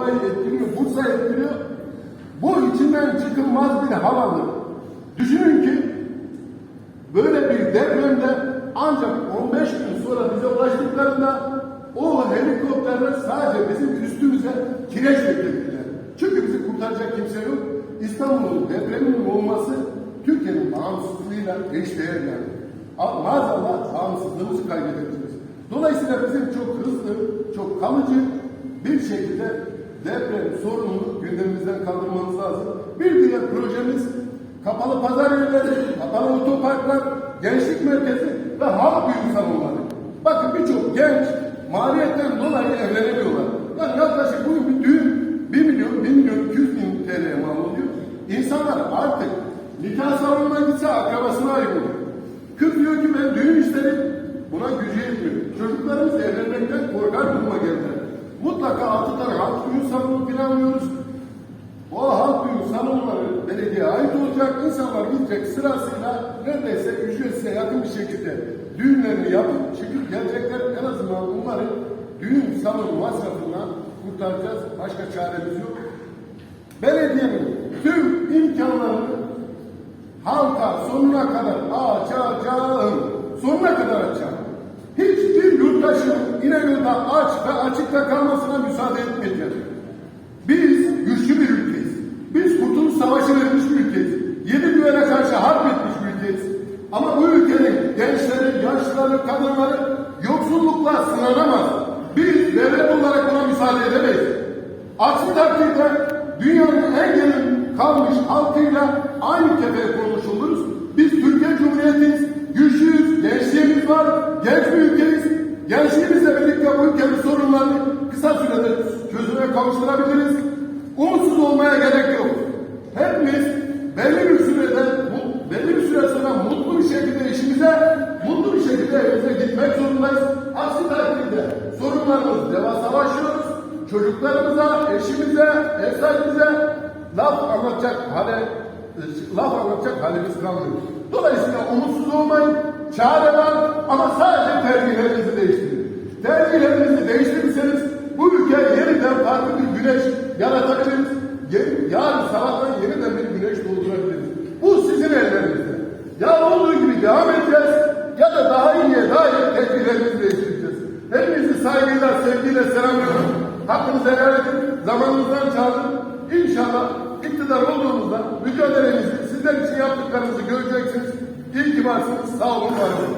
Etkiliyor, Bursa etkiliyor. Bu içinden çıkılmaz bir havadır. Düşünün ki böyle bir depremde ancak 15 gün sonra bize ulaştıklarında o helikopterler sadece bizim üstümüze kireç getirdiler. Çünkü bizi kurtaracak kimse yok. İstanbul'un depremin olması Türkiye'nin bağımsızlığıyla eşdeğer yani. Maazallah bağımsızlığımızı kaybedeceğiz. Dolayısıyla bizim çok hızlı, çok kalıcı bir şekilde deprem sorununu gündemimizden kaldırmamız lazım. Bir diğer projemiz kapalı pazar yerleri, kapalı otoparklar, gençlik merkezi ve halk düğün salonları. Bakın birçok genç maliyetten dolayı evlenemiyorlar. Yani yaklaşık bugün bir düğün 1 milyon, 1 milyon 200 bin TL'ye mal oluyor. İnsanlar artık nikah salonuna gitse akrabasına ayrılıyor. Kız diyor ki ben düğün isterim. Buna gücü yetmiyor. Çocuklarımız evlenmekten düğün salonu planlıyoruz. O halk düğün salonları belediyeye ait olacak. İnsanlar gidecek sırasıyla neredeyse ücretsize yakın bir şekilde düğünlerini yapıp çıkıp gelecekler. En azından bunları düğün salonu masrafından kurtaracağız. Başka çaremiz yok. Belediyenin tüm imkanlarını halka sonuna kadar açacağım. Sonuna kadar açacağım. Hiçbir yurttaşın İnegöl'de aç ve açıkta kalmasına müsaade etmeyeceğiz. Biz güçlü bir ülkeyiz. Biz Kurtuluş Savaşı vermiş bir ülkeyiz. Yedi düvele karşı harp etmiş bir ülkeyiz. Ama bu ülkenin gençleri, yaşlıları, kadınları yoksullukla sınanamaz. Biz devlet olarak buna müsaade edemeyiz. Aksi takdirde dünyanın en gelin kalmış halkıyla aynı kefeye konmuş oluruz. Biz Türkiye Cumhuriyeti'yiz, genç bir ülkeyiz. Gençliğimizle birlikte bu ülkenin sorunlarını kısa sürede çözüme kavuşturabiliriz. Umutsuz olmaya gerek yok. Hepimiz belli bir sürede, belli bir süre sonra mutlu bir şekilde işimize, mutlu bir şekilde evimize gitmek zorundayız. Aksi takdirde sorunlarımız devasalaşıyoruz. Çocuklarımıza, eşimize, ev sahibimize laf anlatacak hale, laf anlatacak halimiz kalmıyor. Dolayısıyla umutsuz olmayın. Çare var ama sadece tercihlerinizi değiştirin. Tercihlerinizi değiştirirseniz bu ülke yeniden farklı bir güneş yaratabiliriz. Yarın sabahtan yeniden bir güneş doldurabiliriz. Bu sizin ellerinizde. Ya olduğu gibi devam edeceğiz ya da daha iyiye daha iyi tedbirlerimizi değiştireceğiz. Hepinizi saygıyla, sevgiyle selamlıyorum. Hakkınızı helal edin. Zamanınızdan çaldım. İnşallah iktidar olduğumuzda mücadelemizi, sizler için yaptıklarımızı göreceksiniz. İyi ki varsınız. Sağ olun, var olun.